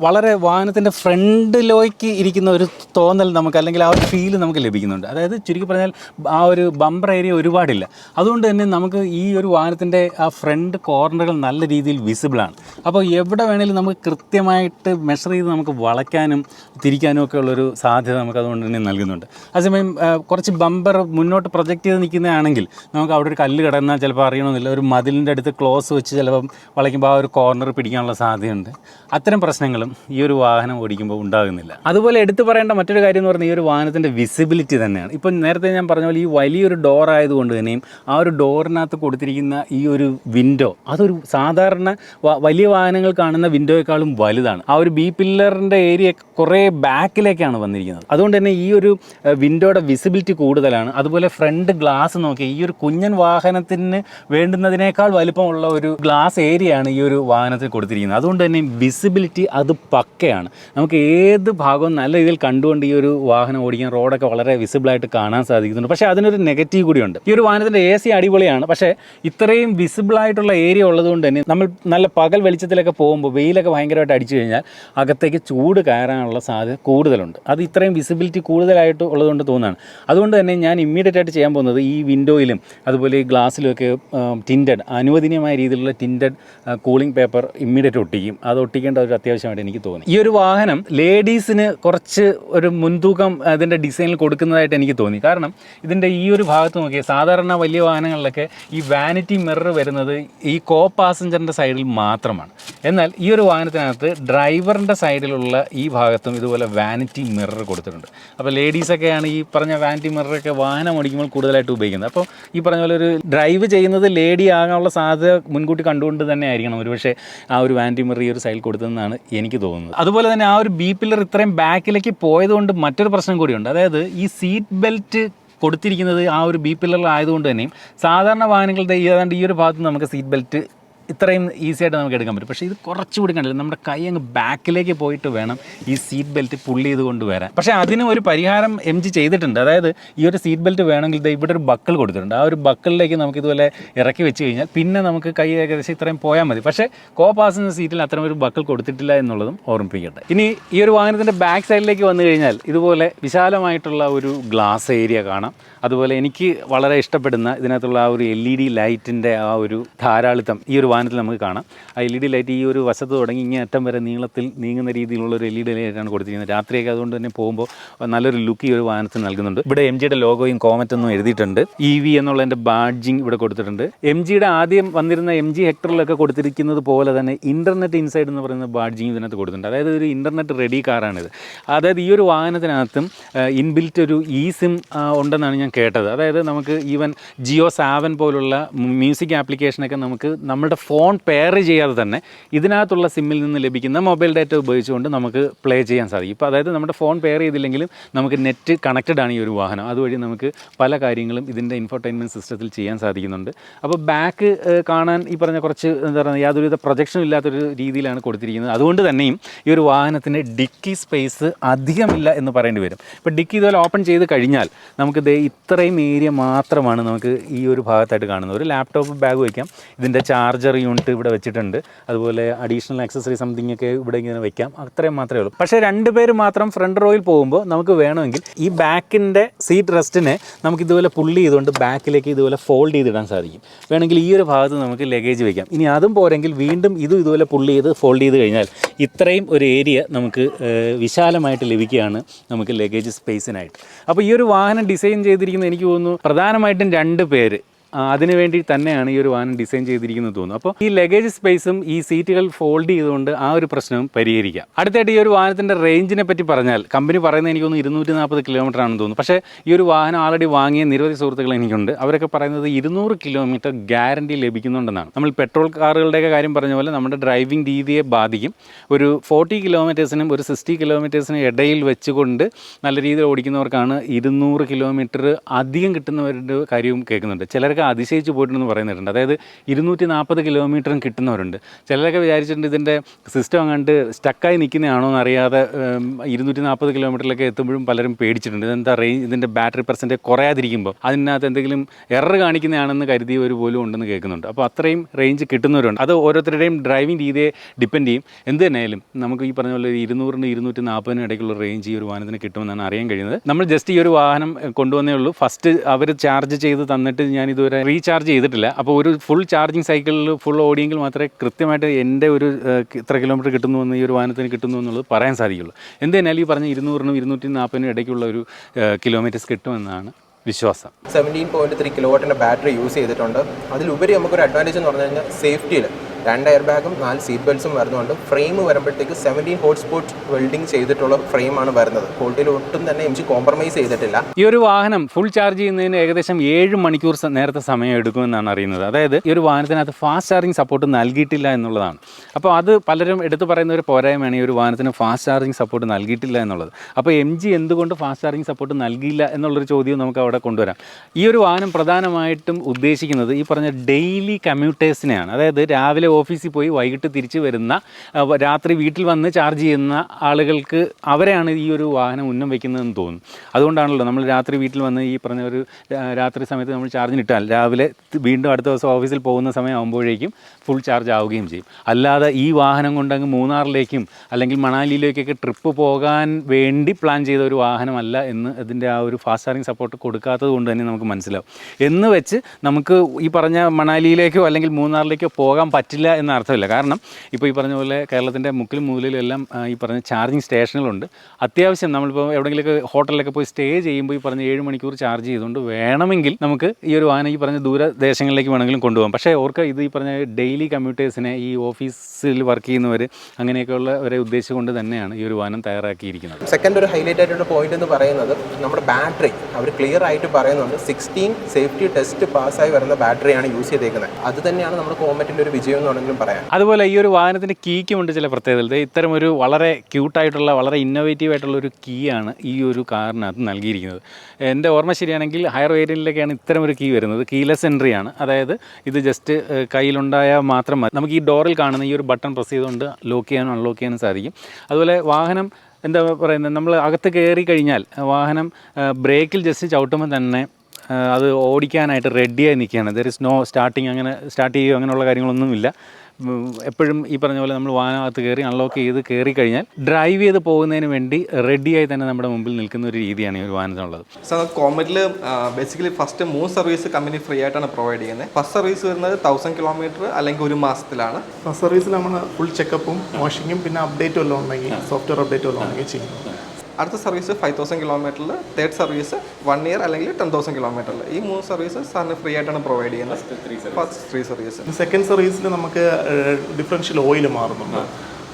വളരെ വാഹനത്തിന്റെ ഫ്രണ്ടിലേക്ക് ഇരിക്കുന്ന ഒരു തോന്നൽ നമുക്ക് അല്ലെങ്കിൽ ആ ഒരു ഫീൽ നമുക്ക് ലഭിക്കുന്നുണ്ട്. അതായത് ചുരുക്കി പറഞ്ഞാൽ ആ ഒരു ബമ്പർ ഏരിയ ഒരുപാടില്ല. അതുകൊണ്ട് തന്നെ നമുക്ക് ഈ ഒരു വാഹനത്തിന്റെ ആ ഫ്രണ്ട് കോർണറുകൾ നല്ല രീതിയിൽ വിസിബിളാണ് അപ്പോൾ എവിടെ വേണമെങ്കിലും നമുക്ക് കൃത്യമായിട്ട് മെഷർ ചെയ്ത് നമുക്ക് വളയ്ക്കാനും തിരിക്കാനും ഒക്കെ ഉള്ളൊരു സാധ്യത നമുക്ക് അതുകൊണ്ട് തന്നെ നൽകുന്നുണ്ട്. അതേസമയം കുറച്ച് ബമ്പർ മുന്നോട്ട് പ്രൊജക്റ്റ് ചെയ്ത് നിൽക്കുന്നതാണെങ്കിൽ നമുക്ക് അവിടെ ഒരു കല്ല് കിടന്നാൽ ചിലപ്പോൾ അറിയണമെന്നില്ല. ഒരു മതിലിന്റെ അടുത്ത് ക്ലോസ് വെച്ച് ചിലപ്പം വളയ്ക്കുമ്പോൾ ആ ഒരു കോർണർ പിടിക്കാനുള്ള സാധ്യതയുണ്ട്. അത്തരം പ്രശ്നങ്ങളും ഈ ഒരു വാഹനം ഓടിക്കുമ്പോൾ ഉണ്ടാകുന്നില്ല. അതുപോലെ എടുത്തു പറയേണ്ട മറ്റൊരു കാര്യം എന്ന് പറഞ്ഞാൽ ഈ ഒരു വാഹനത്തിന്റെ വിസിബിലിറ്റി തന്നെയാണ്. ഇപ്പം നേരത്തെ ഞാൻ പറഞ്ഞ പോലെ ഈ വലിയൊരു ഡോർ ആയതുകൊണ്ട് തന്നെയും ആ ഒരു ഡോറിനകത്ത് കൊടുത്തിരിക്കുന്ന ഈ ഒരു വിൻഡോ അതൊരു സാധാരണ വലിയ വാഹനങ്ങൾ കാണുന്ന വിൻഡോയെക്കാളും വലുതാണ്. ആ ഒരു ബി പില്ലറിന്റെ ഏരിയ കുറേ ബാക്കിലേക്കാണ് വന്നിരിക്കുന്നത്. അതുകൊണ്ട് തന്നെ ഈ ഒരു വിൻഡോയുടെ വിസിബിലിറ്റി കൂടുതലാണ്. അതുപോലെ ഫ്രണ്ട് ഗ്ലാസ് നോക്കി ഈ ഒരു കുഞ്ഞൻ വാഹനത്തിന് വേണ്ടുന്നതിനേക്കാൾ വലിപ്പമുള്ള ഒരു ഗ്ലാസ് ഏരിയയാണ് ഈ ഒരു വാഹനത്തിൽ കൊടുത്തിരിക്കുന്നത്. അതുകൊണ്ട് തന്നെ വിസിബിലിറ്റി അത് പക്കയാണ്. നമുക്ക് ഏത് ഭാഗവും നല്ല രീതിയിൽ കണ്ടുകൊണ്ട് ഈ ഒരു വാഹനം ഓടിക്കാൻ റോഡൊക്കെ വളരെ വിസിബിളായിട്ട് കാണാൻ സാധിക്കുന്നുണ്ട്. പക്ഷേ അതിനൊരു നെഗറ്റീവ് കൂടിയുണ്ട് ഈ ഒരു വാഹനത്തിന്റെ എ സി അടിപൊളിയാണ്. പക്ഷേ ഇത്രയും വിസിബിളായിട്ടുള്ള ഏരിയ ഉള്ളതുകൊണ്ട് തന്നെ നമ്മൾ നല്ല പകൽ വെളിച്ചത്തിലൊക്കെ പോകുമ്പോൾ വെയിലൊക്കെ ഭയങ്കരമായിട്ട് അടിച്ചു കഴിഞ്ഞാൽ അകത്തേക്ക് ചൂട് കയറാനുള്ള സാധ്യത കൂടുതലുണ്ട്. അത് ഇത്രയും വിസിബിലിറ്റി കൂടുതലായിട്ട് ഉള്ളതുകൊണ്ട് തോന്നുകയാണ് അതുകൊണ്ട് തന്നെ ഞാൻ ഇമ്മീഡിയറ്റ് ആയിട്ട് ചെയ്യാൻ പോകുന്നത് ഈ വിൻഡോയിലും അതുപോലെ ഈ ഗ്ലാസ്സിലുമൊക്കെ ടിന്റഡ് അനുവദനീയമായ രീതിയിലുള്ള ടിന്റഡ് കൂളിംഗ് പേപ്പർ ഇമ്മീഡിയറ്റ് ഒട്ടിക്കും. അത് ഒട്ടിക്കേണ്ട ഒരു അത്യാവശ്യമായിട്ട് എനിക്ക് തോന്നി. ഈ ഒരു വാഹനം ലേഡീസിന് കുറച്ച് ഒരു മുൻതൂക്കം അതിന്റെ ഡിസൈനിൽ കൊടുക്കുന്നതായിട്ട് എനിക്ക് തോന്നി. കാരണം ഇതിന്റെ ഈ ഒരു ഭാഗത്ത് നോക്കിയാൽ സാധാരണ വലിയ വാഹനങ്ങളിലൊക്കെ ഈ വാനിറ്റി മിറർ വരുന്നത് ഈ കോ പാസഞ്ചറിന്റെ സൈഡിൽ മാത്രമാണ്. എന്നാൽ ഈ ഒരു വാഹനത്തിനകത്ത് ഡ്രൈവറിന്റെ സൈഡിലുള്ള ഈ ഭാഗത്തും ഇതുപോലെ വാനിറ്റി മിറർ കൊടുത്തിട്ടുണ്ട്. അപ്പോൾ ലേഡീസൊക്കെയാണ് ഈ പറഞ്ഞ വാനിറ്റി മിററൊക്കെ വാഹനം ഓടിക്കുമ്പോൾ കൂടുതലായിട്ട് ഉപയോഗിക്കുന്നത്. അപ്പോൾ ഈ പറഞ്ഞ പോലെ ഒരു ഡ്രൈവ് ചെയ്യുന്നത് ലേഡി ആകാനുള്ള സാധ്യത മുൻകൂട്ടി കണ്ടുകൊണ്ട് തന്നെ ആയിരിക്കണം. ഒരുപക്ഷെ ആ ഒരു വാനിറ്റി മിറർ ഈ ഒരു സൈഡിൽ കൊടുത്തതെന്നാണ് എനിക്ക് തോന്നുന്നത്. അതുപോലെ തന്നെ ആ ഒരു ബി പില്ലർ ഇത്രയും ബാക്കിലേക്ക് പോയതുകൊണ്ട് മറ്റൊരു പ്രശ്നം കൂടിയുണ്ട്. അതായത് ഈ സീറ്റ് ബെൽറ്റ് കൊടുത്തിരിക്കുന്നത് ആ ഒരു ബി പില്ലറിലായതുകൊണ്ട് തന്നെയും സാധാരണ വാഹനങ്ങളുടെ ഏതാണ്ട് ഈ ഒരു ഭാഗത്ത് നമുക്ക് സീറ്റ് ബെൽറ്റ് ഇത്രയും ഈസി ആയിട്ട് നമുക്ക് എടുക്കാൻ പറ്റും. പക്ഷേ ഇത് കുറച്ചുകൂടി കണ്ടില്ല നമ്മുടെ കൈ അങ്ങ് ബാക്കിലേക്ക് പോയിട്ട് വേണം ഈ സീറ്റ് ബെൽറ്റ് പുള്ളി ചെയ്ത് കൊണ്ടുവരാൻ പക്ഷേ അതിന് ഒരു പരിഹാരം എം ജി ചെയ്തിട്ടുണ്ട്. അതായത് ഈ ഒരു സീറ്റ് ബെൽറ്റ് വേണമെങ്കിൽ ഇവിടെ ഒരു ബക്കിൾ കൊടുത്തിട്ടുണ്ട്. ആ ഒരു ബക്കിളിലേക്ക് നമുക്ക് ഇതുപോലെ ഇറക്കി വെച്ച് കഴിഞ്ഞാൽ പിന്നെ നമുക്ക് കൈ ഏകദേശം ഇത്രയും പോയാൽ മതി. പക്ഷേ കോ പാസഞ്ചർ സീറ്റിൽ അത്തരം ഒരു ബക്കിൾ കൊടുത്തിട്ടില്ല എന്നുള്ളതും ഓർമ്മിപ്പിക്കട്ടെ. ഇനി ഈ ഒരു വാഹനത്തിന്റെ ബാക്ക് സൈഡിലേക്ക് വന്നു കഴിഞ്ഞാൽ ഇതുപോലെ വിശാലമായിട്ടുള്ള ഒരു ഗ്ലാസ് ഏരിയ കാണാം. അതുപോലെ എനിക്ക് വളരെ ഇഷ്ടപ്പെടുന്ന ഇതിനകത്തുള്ള ആ ഒരു എൽ ഇ ഡി ലൈറ്റിന്റെ ആ ഒരു ധാരാളിത്തം ഈ ഒരു വാഹനത്തിൽ നമുക്ക് കാണാം. ആ എൽ ഇ ഡി ലൈറ്റ് ഈ ഒരു വശത്ത് തുടങ്ങി ഇങ്ങനെ അറ്റം വരെ നീളത്തിൽ നീങ്ങുന്ന രീതിയിലുള്ള ഒരു എൽ ഇ ഡി ലൈറ്റാണ് കൊടുത്തിരിക്കുന്നത്. രാത്രിയൊക്കെ അതുകൊണ്ട് തന്നെ പോകുമ്പോൾ നല്ലൊരു ലുക്ക് ഈ ഒരു വാഹനത്തിന് നൽകുന്നുണ്ട്. ഇവിടെ എം ജിയുടെ ലോഗോയും കോമറ്റ് ഒന്നും എഴുതിയിട്ടുണ്ട്. ഇ വി എന്നുള്ളതിന്റെ ബാഡ്ജിങ് ഇവിടെ കൊടുത്തിട്ടുണ്ട്. എം ജിയുടെ ആദ്യം വന്നിരുന്ന എം ജി ഹെക്ടറിലൊക്കെ കൊടുത്തിരിക്കുന്നത് പോലെ തന്നെ ഇന്റർനെറ്റ് ഇൻസൈഡ് എന്ന് പറയുന്ന ബാഡ്ജിങ് ഇതിനകത്ത് കൊടുത്തിട്ടുണ്ട്. അതായത് ഒരു ഇന്റർനെറ്റ് റെഡി കാറാണിത് അതായത് ഈ ഒരു വാഹനത്തിനകത്തും ഇൻബിൽറ്റ് ഒരു ഇ സിം ഉണ്ടെന്നാണ് ഞാൻ കേട്ടത്. അതായത് നമുക്ക് ഈവൻ ജിയോ സാവൻ പോലുള്ള മ്യൂസിക് ആപ്ലിക്കേഷനൊക്കെ നമുക്ക് നമ്മുടെ ഫോൺ പെയർ ചെയ്യാതെ തന്നെ ഇതിനകത്തുള്ള സിമ്മിൽ നിന്ന് ലഭിക്കുന്ന മൊബൈൽ ഡാറ്റ ഉപയോഗിച്ചുകൊണ്ട് നമുക്ക് പ്ലേ ചെയ്യാൻ സാധിക്കും. ഇപ്പോൾ അതായത് നമ്മുടെ ഫോൺ പെയർ ചെയ്തില്ലെങ്കിലും നമുക്ക് നെറ്റ് കണക്റ്റഡ് ആണ് ഈ ഒരു വാഹനം. അതുവഴി നമുക്ക് പല കാര്യങ്ങളും ഇതിന്റെ ഇൻഫർടൈൻമെന്റ് സിസ്റ്റത്തിൽ ചെയ്യാൻ സാധിക്കുന്നുണ്ട്. അപ്പോൾ ബാക്ക് കാണാൻ ഈ പറഞ്ഞ കുറച്ച് എന്താ പറയുക യാതൊരുവിധ പ്രൊജക്ഷനും ഇല്ലാത്തൊരു രീതിയിലാണ് കൊടുത്തിരിക്കുന്നത്. അതുകൊണ്ട് തന്നെയും ഈ ഒരു വാഹനത്തിന് ഡിക്കി സ്പേസ് അധികമില്ല എന്ന് പറയേണ്ടി വരും. ഇപ്പോൾ ഡിക്കി ഇതുപോലെ ഓപ്പൺ ചെയ്ത് കഴിഞ്ഞാൽ നമുക്ക് ദേ ഇത്രയും ഏരിയ മാത്രമാണ് നമുക്ക് ഈ ഒരു ഭാഗത്തായിട്ട് കാണുന്നത്. ഒരു ലാപ്ടോപ്പ് ബാഗ് വയ്ക്കാം ഇതിന്റെ ചാർജർ യൂണിറ്റ് ഇവിടെ വെച്ചിട്ടുണ്ട്. അതുപോലെ അഡീഷണൽ ആക്സസറി സംതിങ് ഒക്കെ ഇവിടെ ഇങ്ങനെ വെക്കാം. അത്രയും മാത്രമേ ഉള്ളൂ. പക്ഷേ രണ്ട് പേര് മാത്രം ഫ്രണ്ട് റോയിൽ പോകുമ്പോൾ നമുക്ക് വേണമെങ്കിൽ ഈ ബാക്കിന്റെ സീറ്റ് റെസ്റ്റിനെ നമുക്ക് ഇതുപോലെ പുള്ളി ചെയ്തുകൊണ്ട് ബാക്കിലേക്ക് ഇതുപോലെ ഫോൾഡ് ചെയ്തിടാൻ സാധിക്കും. വേണമെങ്കിൽ ഈ ഒരു ഭാഗത്ത് നമുക്ക് ലഗേജ് വയ്ക്കാം ഇനി അതും പോരെങ്കിൽ വീണ്ടും ഇതും ഇതുപോലെ പുള്ളി ചെയ്ത് ഫോൾഡ് ചെയ്ത് കഴിഞ്ഞാൽ ഇത്രയും ഒരു ഏരിയ നമുക്ക് വിശാലമായിട്ട് ലഭിക്കുകയാണ് നമുക്ക് ലഗേജ് സ്പേസിനായിട്ട് അപ്പോൾ ഈ ഒരു വാഹനം ഡിസൈൻ ചെയ്തിരിക്കുന്നത് എനിക്ക് തോന്നുന്നു പ്രധാനമായിട്ടും രണ്ട് പേര്. അതിനു വേണ്ടി തന്നെയാണ് ഈ ഒരു വാഹനം ഡിസൈൻ ചെയ്തിരിക്കുന്നത് തോന്നുന്നു. അപ്പോൾ ഈ ലഗേജ് സ്പേസും ഈ സീറ്റുകൾ ഫോൾഡ് ചെയ്തുകൊണ്ട് ആ ഒരു പ്രശ്നവും പരിഹരിക്കാം. അടുത്തായിട്ട് ഈ ഒരു വാഹനത്തിന്റെ റേഞ്ചിനെ പറ്റി പറഞ്ഞാൽ കമ്പനി പറയുന്നത് എനിക്കൊന്ന് ഇരുന്നൂറ്റി നാൽപ്പത് കിലോമീറ്റർ ആണെന്ന് തോന്നുന്നു. പക്ഷേ ഈ ഒരു വാഹനം ആൾറെഡി വാങ്ങിയ നിരവധി സുഹൃത്തുക്കൾ എനിക്കുണ്ട്. അവരൊക്കെ പറയുന്നത് ഇരുന്നൂറ് കിലോമീറ്റർ ഗ്യാരണ്ടി ലഭിക്കുന്നുണ്ടെന്നാണ്. നമ്മൾ പെട്രോൾ കാറുകളുടെയൊക്കെ കാര്യം പറഞ്ഞ പോലെ നമ്മുടെ ഡ്രൈവിംഗ് രീതിയെ ബാധിക്കും. ഒരു ഫോർട്ടി കിലോമീറ്റേഴ്സിനും ഒരു സിക്സ്റ്റി കിലോമീറ്റേഴ്സിനും ഇടയിൽ വെച്ചുകൊണ്ട് നല്ല രീതിയിൽ ഓടിക്കുന്നവർക്കാണ് ഇരുന്നൂറ് കിലോമീറ്റർ അധികം കിട്ടുന്നവരുടെ കാര്യവും കേൾക്കുന്നുണ്ട്. ചിലർക്ക് അതിശയിച്ച് പോയിട്ടുണ്ടെന്ന് പറയുന്നുണ്ട് അതായത് ഇരുന്നൂറ്റി നാൽപ്പത് കിലോമീറ്ററും കിട്ടുന്നവരുണ്ട്. ചിലരൊക്കെ വിചാരിച്ചിട്ടുണ്ട് ഇതിന്റെ സിസ്റ്റം അങ്ങോട്ട് സ്റ്റക്കായി നിൽക്കുന്നതാണോ എന്നറിയാതെ ഇരുന്നൂറ്റി നാൽപ്പത് കിലോമീറ്ററിലൊക്കെ എത്തുമ്പോഴും പലരും പേടിച്ചിട്ടുണ്ട്. ഇതെന്താ റേഞ്ച് ഇതിന്റെ ബാറ്ററി പെർസെന്റേജ് കുറയാതിരിക്കുമ്പോൾ അതിനകത്ത് എന്തെങ്കിലും എറർ കാണിക്കുന്നതാണെന്ന് കരുതി ഒരു പോലും ഉണ്ടെന്ന് കേൾക്കുന്നുണ്ട്. അപ്പോൾ അത്രയും റേഞ്ച് കിട്ടുന്നവരുണ്ട്. അത് ഓരോരുത്തരുടെയും ഡ്രൈവിംഗ് രീതിയെ ഡിപ്പെൻഡ് ചെയ്യും. എന്ത് തന്നെയായാലും നമുക്ക് ഈ പറഞ്ഞ പോലെ ഇരുന്നൂറിന് ഇരുന്നൂറ്റി നാൽപ്പതിന് ഇടയ്ക്കുള്ള റേഞ്ച് ഈ ഒരു വാഹനത്തിന് കിട്ടുമെന്നാണ് അറിയാൻ കഴിയുന്നത്. നമ്മൾ ജസ്റ്റ് ഈ ഒരു വാഹനം കൊണ്ടുവന്നേ ഉള്ളൂ. ഫസ്റ്റ് അവർ ചാർജ് ചെയ്ത് തന്നിട്ട് ഞാൻ ഇതുവരെ റീചാർജ് ചെയ്തിട്ടില്ല. അപ്പോൾ ഒരു ഫുൾ ചാർജിങ് സൈക്കിളിൽ ഫുൾ ഓടിയെങ്കിൽ മാത്രമേ കൃത്യമായിട്ട് എന്റെ ഒരു ഇത്ര കിലോമീറ്റർ കിട്ടുന്നു എന്ന് ഈ ഒരു വാഹനത്തിന് കിട്ടുന്നു എന്നുള്ളത് പറയാൻ സാധിക്കുള്ളൂ. എന്തായാലും ഈ പറഞ്ഞ ഇരുന്നൂറിനും ഇരുന്നൂറ്റി നാൽപ്പതിനും ഇടയ്ക്കുള്ള ഒരു കിലോമീറ്റേഴ്സ് കിട്ടുമെന്നാണ് വിശ്വാസം. സെവന്റീൻ പോയിന്റ് ത്രീ കിലോവാട്ടിന്റെ ബാറ്ററി യൂസ് ചെയ്തിട്ടുണ്ട്. അതിലുപരി നമുക്കൊരു അഡ്വാന്റേജ് എന്ന് പറഞ്ഞു കഴിഞ്ഞാൽ സേഫ്റ്റിയിൽ രണ്ട് എയർ ബാഗും നാല് സീറ്റ് ബെൽറ്റ്സും വരുന്നുണ്ട് ഫ്രെയിം വരുമ്പോഴത്തേക്ക് സെവന്റീൻ ഹോട്ട് സ്പോട്ട് വെൽഡിംഗ് ചെയ്തിട്ടുള്ള ഫ്രെയിമാണ് വരുന്നത്. ക്വാളിറ്റിയിൽ ഒട്ടും തന്നെ എം ജി കോംപ്രമൈസ് ചെയ്തിട്ടില്ല. ഈ ഒരു വാഹനം ഫുൾ ചാർജ് ചെയ്യുന്നതിന് ഏകദേശം ഏഴ് മണിക്കൂർ നേരത്തെ സമയം എടുക്കുമെന്നാണ് അറിയുന്നത്. അതായത് ഈ ഒരു വാഹനത്തിനകത്ത് ഫാസ്റ്റ് ചാർജിങ് സപ്പോർട്ട് നൽകിയിട്ടില്ല എന്നുള്ളതാണ്. അപ്പോൾ അത് പലരും എടുത്തു പറയുന്ന ഒരു പോരായ്മയാണ് ഈ ഒരു വാഹനത്തിന് ഫാസ്റ്റ് ചാർജിങ് സപ്പോർട്ട് നൽകിയിട്ടില്ല എന്നുള്ളത്. അപ്പോൾ എം ജി എന്തുകൊണ്ട് ഫാസ്റ്റ് ചാർജിങ് സപ്പോർട്ട് നൽകിയില്ല എന്നുള്ളൊരു ചോദ്യം നമുക്ക് അവിടെ കൊണ്ടുവരാം. ഈ ഒരു വാഹനം പ്രധാനമായിട്ടും ഉദ്ദേശിക്കുന്നത് ഈ പറഞ്ഞ ഡെയിലി കമ്മ്യൂട്ടേഴ്സിനെയാണ് അതായത് രാവിലെ ഓഫീസിൽ പോയി വൈകിട്ട് തിരിച്ച് വരുന്ന രാത്രി വീട്ടിൽ വന്ന് ചാർജ് ചെയ്യുന്ന ആളുകൾക്ക് അവരെയാണ് ഈ ഒരു വാഹനം ഉന്നം വയ്ക്കുന്നതെന്ന് തോന്നുന്നു. അതുകൊണ്ടാണല്ലോ നമ്മൾ രാത്രി വീട്ടിൽ വന്ന് ഈ പറഞ്ഞ ഒരു രാത്രി സമയത്ത് നമ്മൾ ചാർജിന് ഇട്ടാൽ രാവിലെ വീണ്ടും അടുത്ത ദിവസം ഓഫീസിൽ പോകുന്ന സമയമാകുമ്പോഴേക്കും ഫുൾ ചാർജ് ആവുകയും ചെയ്യും. അല്ലാതെ ഈ വാഹനം കൊണ്ടങ്ങ് മൂന്നാറിലേക്കും അല്ലെങ്കിൽ മണാലിയിലേക്കൊക്കെ ട്രിപ്പ് പോകാൻ വേണ്ടി പ്ലാൻ ചെയ്ത ഒരു വാഹനമല്ല എന്ന് അതിന്റെ ആ ഒരു ഫാസ്റ്റ് ചാർജിങ് സപ്പോർട്ട് കൊടുക്കാത്തത് കൊണ്ട് തന്നെ നമുക്ക് മനസ്സിലാവും. എന്ന് വെച്ച് നമുക്ക് ഈ പറഞ്ഞ മണാലിയിലേക്കോ അല്ലെങ്കിൽ മൂന്നാറിലേക്കോ പോകാൻ പറ്റില്ല ഇല്ല എന്ന അർത്ഥമില്ല. കാരണം ഇപ്പോൾ ഈ പറഞ്ഞ പോലെ കേരളത്തിന്റെ മുക്കിലും മൂലയിലും എല്ലാം ഈ പറഞ്ഞ ചാർജിങ് സ്റ്റേഷനുകളുണ്ട് അത്യാവശ്യം നമ്മളിപ്പോൾ എവിടെയെങ്കിലുമൊക്കെ ഹോട്ടലിലൊക്കെ പോയി സ്റ്റേ ചെയ്യുമ്പോൾ ഈ പറഞ്ഞ ഏഴ് മണിക്കൂർ ചാർജ് ചെയ്തുകൊണ്ട് വേണമെങ്കിൽ നമുക്ക് ഈ ഒരു വാഹനം ഈ പറഞ്ഞ ദൂരദേശങ്ങളിലേക്ക് വേണമെങ്കിലും കൊണ്ടുപോകാം. പക്ഷേ ഓർക്ക് ഇത് ഈ പറഞ്ഞ ഡെയിലി കമ്മ്യൂട്ടേഴ്സിനെ ഈ ഓഫീസിൽ വർക്ക് ചെയ്യുന്നവർ അങ്ങനെയൊക്കെയുള്ള ഒരു ഉദ്ദേശിച്ചുകൊണ്ട് തന്നെയാണ് ഈ ഒരു വാഹനം തയ്യാറാക്കിയിരിക്കുന്നത്. സെക്കൻഡ് ഒരു ഹൈലൈറ്റ് ആയിട്ടുള്ള പോയിന്റ് എന്ന് പറയുന്നത് നമ്മുടെ ബാറ്ററി അവർ ക്ലിയർ ആയിട്ട് പറയുന്നുണ്ട് സിക്സ്റ്റീൻ സേഫ്റ്റി ടെസ്റ്റ് പാസ്സായി വരുന്ന ബാറ്ററിയാണ് യൂസ് ചെയ്തേക്കുന്നത്. അത് തന്നെയാണ് നമ്മുടെ കോമറ്റിന്റെ ഒരു വിജയം എന്ന് വേണമെങ്കിലും പറയാം. അതുപോലെ ഈ ഒരു വാഹനത്തിന്റെ കീക്കുമുണ്ട് ചില പ്രത്യേകതകൾ. ദേ ഇത്തരം ഒരു വളരെ ക്യൂട്ടായിട്ടുള്ള വളരെ ഇന്നോവേറ്റീവ് ആയിട്ടുള്ള ഒരു കീ ആണ് ഈ ഒരു കാറിനകത്ത് നൽകിയിരിക്കുന്നത്. എന്റെ ഓർമ്മ ശരിയാണെങ്കിൽ ഹയർ വേരിയന്റിലൊക്കെയാണ് ഇത്തരം ഒരു കീ വരുന്നത്. കീലെസ് എൻട്രി ആണ്. അതായത് ഇത് ജസ്റ്റ് കയ്യിലുണ്ടായാൽ മാത്രം മതി. നമുക്ക് ഈ ഡോറിൽ കാണുന്ന ഈ ഒരു ബട്ടൺ പ്രസ് ചെയ്തുകൊണ്ട് ലോക്ക് ചെയ്യാനും അൺലോക്ക് ചെയ്യാനും സാധിക്കും. അതുപോലെ വാഹനം എന്താ പറയുന്നത് നമ്മൾ അകത്ത് കയറി കഴിഞ്ഞാൽ വാഹനം ബ്രേക്കിൽ ജസ്റ്റ് ചവിട്ടുമ്പോൾ തന്നെ അത് ഓടിക്കാനായിട്ട് റെഡിയായി നിൽക്കുകയാണ്. ദർ ഇസ് നോ സ്റ്റാർട്ടിങ് അങ്ങനെ സ്റ്റാർട്ട് ചെയ്യുക അങ്ങനെയുള്ള കാര്യങ്ങളൊന്നുമില്ല. എപ്പോഴും ഈ പറഞ്ഞ പോലെ നമ്മൾ വാഹനകത്ത് കയറി അൺലോക്ക് ചെയ്ത് കയറി കഴിഞ്ഞാൽ ഡ്രൈവ് ചെയ്ത് പോകുന്നതിന് വേണ്ടി റെഡിയായി തന്നെ നമ്മുടെ മുമ്പിൽ നിൽക്കുന്ന ഒരു രീതിയാണ് ഈ ഒരു വാഹനത്തിനുള്ളത്. സാർ കോമറ്റിൽ ബേസിക്കലി ഫസ്റ്റ് മൂന്ന് സർവീസ് കമ്പനി ഫ്രീ ആയിട്ടാണ് പ്രൊവൈഡ് ചെയ്യുന്നത്. ഫസ്റ്റ് സർവീസ് വരുന്നത് തൗസൻഡ് കിലോമീറ്റർ അല്ലെങ്കിൽ ഒരു മാസത്തിലാണ്. ഫസ്റ്റ് സർവീസിൽ നമ്മൾ ഫുൾ ചെക്കപ്പും വാഷിങ്ങും പിന്നെ അപ്ഡേറ്റും എല്ലാം ഉണ്ടെങ്കിൽ സോഫ്റ്റ്വെയർ അപ്ഡേറ്റും എല്ലാം ഉണ്ടെങ്കിൽ ചെയ്യുന്നു അടുത്ത സർവീസ് ഫൈവ് തൗസൻഡ് കിലോമീറ്ററിൽ തേർഡ് സർവീസ് വൺ ഇയർ അല്ലെങ്കിൽ ടെൻ തൗസൻഡ് കിലോമീറ്ററിൽ ഈ മൂന്ന് സർവീസ് സാറിന് ഫ്രീ ആയിട്ടാണ് പ്രൊവൈഡ് ചെയ്യുന്നത്. ഫസ്റ്റ് ത്രീ സർവീസ് സെക്കൻഡ് സർവീസിൽ നമുക്ക് ഡിഫറൻഷ്യൽ ഓയിൽ മാറുന്നുണ്ട്.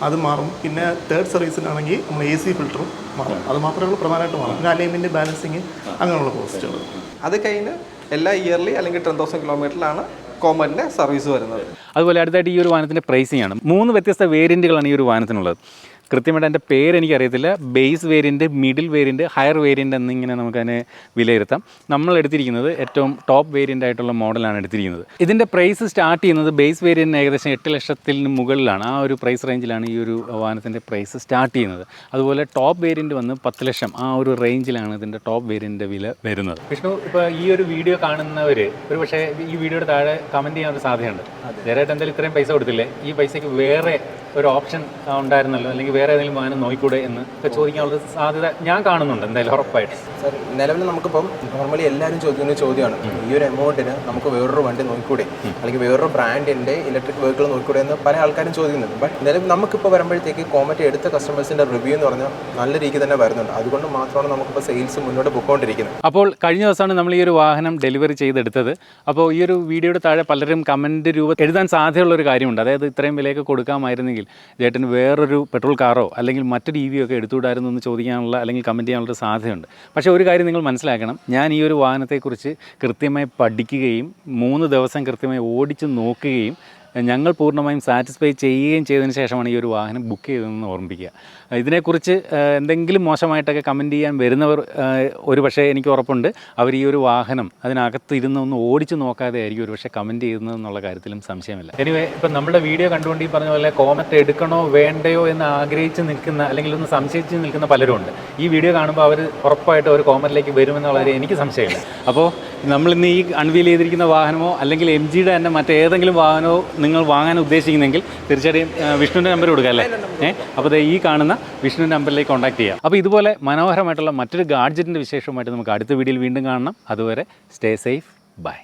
അത് മാറും. പിന്നെ തേർഡ് സർവീസിനാണെങ്കിൽ നമ്മൾ എ സി ഫിൽറ്ററും മാറും. അത് മാത്രമേ ഉള്ളൂ പ്രധാനമായിട്ട് മാറും. പിന്നെ അലൈൻമെന്റ് ബാലൻസിങ് അങ്ങനെയുള്ള പോസ്റ്റുകൾ അത് കഴിഞ്ഞ് എല്ലാ ഇയർലി അല്ലെങ്കിൽ ടെൻ തൗസൻഡ് കിലോമീറ്ററിലാണ് കോമറ്റിന്റെ സർവീസ് വരുന്നത്. അതുപോലെ അടുത്തായിട്ട് ഈ ഒരു വാഹനത്തിന്റെ പ്രൈസിംഗ് ആണ്. മൂന്ന് വ്യത്യസ്ത വേരിയന്റുകളാണ് ഈ ഒരു വാഹനത്തിനുള്ളത്. കൃത്യമായിട്ട് അതിന്റെ പേര് എനിക്കറിയത്തില്ല. Base variant middle variant higher variant എന്നിങ്ങനെ നമുക്കതിനെ വിലയിരുത്താം. നമ്മൾ എടുത്തിരിക്കുന്നത് ഏറ്റവും ടോപ്പ് വേരിയന്റ് ആയിട്ടുള്ള മോഡലാണ് എടുത്തിരിക്കുന്നത്. ഇതിന്റെ പ്രൈസ് സ്റ്റാർട്ട് ചെയ്യുന്നത് ബേസ് വേരിയന്റിന് ഏകദേശം എട്ട് ലക്ഷത്തിന് മുകളിലാണ്. ആ ഒരു പ്രൈസ് റേഞ്ചിലാണ് ഈ ഒരു വാഹനത്തിന്റെ പ്രൈസ് സ്റ്റാർട്ട് ചെയ്യുന്നത്. അതുപോലെ ടോപ്പ് വേരിയന്റ് വന്ന് പത്ത് ലക്ഷം. ആ ഒരു റേഞ്ചിലാണ് ഇതിന്റെ ടോപ്പ് വേരിയന്റിന്റെ വില വരുന്നത്. വിഷ്ണു ഇപ്പോൾ ഈ ഒരു വീഡിയോ കാണുന്നവർ ഒരു പക്ഷേ ഈ വീഡിയോയുടെ താഴെ കമന്റ് ചെയ്യാൻ ഒരു സാധ്യതയുണ്ട്. നേരായിട്ട് എന്തായാലും ഇത്രയും പൈസ കൊടുത്തില്ലേ? ഈ പൈസയ്ക്ക് വേറെ ഒരു ഓപ്ഷൻ ഉണ്ടായിരുന്നല്ലോ? അല്ലെങ്കിൽ വേറെ ഏതെങ്കിലും വാഹനം നോക്കിക്കൂടെ എന്ന് ഒക്കെ ചോദിക്കാനുള്ള സാധ്യത ഞാൻ കാണുന്നുണ്ട് എന്തായാലും ഉറപ്പായിട്ട്. സർ നിലവിൽ നമുക്കിപ്പം നോർമലി എല്ലാവരും ചോദിക്കുന്ന ചോദ്യമാണ്. ഈ ഒരു എമൗണ്ടിന് നമുക്ക് വേറൊരു വണ്ടി നോക്കിക്കൂടെ? അല്ലെങ്കിൽ വേറൊരു ബ്രാൻഡിന്റെ ഇലക്ട്രിക് വെഹിക്കിൾ നോക്കിക്കൂടെ എന്ന് പല ആൾക്കാരും ചോദിക്കുന്നുണ്ട്. ബട്ട് നിലവിൽ നമുക്കിപ്പോൾ വരുമ്പോഴത്തേക്ക് കോമറ്റ് എടുത്ത കസ്റ്റമേഴ്സിന്റെ റിവ്യൂ എന്ന് പറഞ്ഞാൽ നല്ല രീതിയിൽ തന്നെ വരുന്നുണ്ട്. അതുകൊണ്ട് മാത്രമാണ് നമുക്കിപ്പോൾ സെയിൽസ് മുന്നോട്ട് പോയിക്കൊണ്ടിരിക്കുന്നത് അപ്പോൾ കഴിഞ്ഞ ദിവസമാണ് നമ്മൾ ഈ ഒരു വാഹനം ഡെലിവറി ചെയ്തെടുത്തത്. അപ്പോൾ ഈ ഒരു വീഡിയോയുടെ താഴെ പലരും കമന്റ് രൂപ എഴുതാൻ സാധ്യതയുള്ള ഒരു കാര്യമുണ്ട്. അതായത് ഇത്രയും വിലയൊക്കെ കൊടുക്കാമായിരുന്നെങ്കിൽ ചേട്ടന് വേറൊരു പെട്രോൾ കാറോ അല്ലെങ്കിൽ മറ്റൊരു ഇ വിയോ ഒക്കെ എടുത്തുവിടായിരുന്നു എന്ന് ചോദിക്കാനുള്ള അല്ലെങ്കിൽ കമന്റ് ചെയ്യാനുള്ള സാധ്യതയുണ്ട്. പക്ഷേ ഒരു കാര്യം നിങ്ങൾ മനസ്സിലാക്കണം. ഞാൻ ഈ ഒരു വാഹനത്തെക്കുറിച്ച് കൃത്യമായി പഠിക്കുകയും മൂന്ന് ദിവസം കൃത്യമായി ഓടിച്ച് നോക്കുകയും ഞങ്ങൾ പൂർണമായും സാറ്റിസ്ഫൈ ചെയ്യുകയും ചെയ്തതിന് ശേഷമാണ് ഈ ഒരു വാഹനം ബുക്ക് ചെയ്തതെന്ന് ഓർമ്മിപ്പിക്കുക. ഇതിനെക്കുറിച്ച് എന്തെങ്കിലും മോശമായിട്ടൊക്കെ കമന്റ് ചെയ്യാൻ വരുന്നവർ ഒരു പക്ഷേ എനിക്ക് ഉറപ്പുണ്ട്. അവർ ഈ ഒരു വാഹനം അതിനകത്ത് ഇരുന്ന് ഒന്ന് ഓടിച്ച് നോക്കാതെ ആയിരിക്കും ഒരു പക്ഷേ കമന്റ് ചെയ്യുന്നത് എന്നുള്ള കാര്യത്തിലും സംശയമില്ല. എനിവേ ഇപ്പം നമ്മുടെ വീഡിയോ കണ്ടുകൊണ്ട് ഈ പറഞ്ഞ പോലെ കോമറ്റ് എടുക്കണോ വേണ്ടയോ എന്ന് ആഗ്രഹിച്ച് നിൽക്കുന്ന അല്ലെങ്കിൽ ഒന്ന് സംശയിച്ച് നിൽക്കുന്ന പലരും ഉണ്ട്. ഈ വീഡിയോ കാണുമ്പോൾ അവർ ഉറപ്പായിട്ട് ഒരു കോമറ്റിലേക്ക് വരുമെന്നുള്ള കാര്യം എനിക്ക് സംശയമില്ല. അപ്പോൾ നമ്മളിന്ന് ഈ അൺവീൽ ചെയ്തിരിക്കുന്ന വാഹനമോ അല്ലെങ്കിൽ എം ജിയുടെ തന്നെ മറ്റേതെങ്കിലും വാഹനമോ നിങ്ങൾ വാങ്ങാൻ ഉദ്ദേശിക്കുന്നെങ്കിൽ തീർച്ചയായിട്ടും വിഷ്ണുവിന്റെ നമ്പർ കൊടുക്കുക അല്ലേ? ഏഹ് അപ്പോൾ ഈ കാണുന്ന വിഷ്ണുവിന്റെ നമ്പറിലേക്ക് കോൺടാക്ട് ചെയ്യാം. അപ്പോൾ ഇതുപോലെ മനോഹരമായിട്ടുള്ള മറ്റൊരു ഗാഡ്ജറ്റിന്റെ വിശേഷമായിട്ട് നമുക്ക് അടുത്ത വീഡിയോയിൽ വീണ്ടും കാണണം. അതുവരെ സ്റ്റേ സേഫ് ബൈ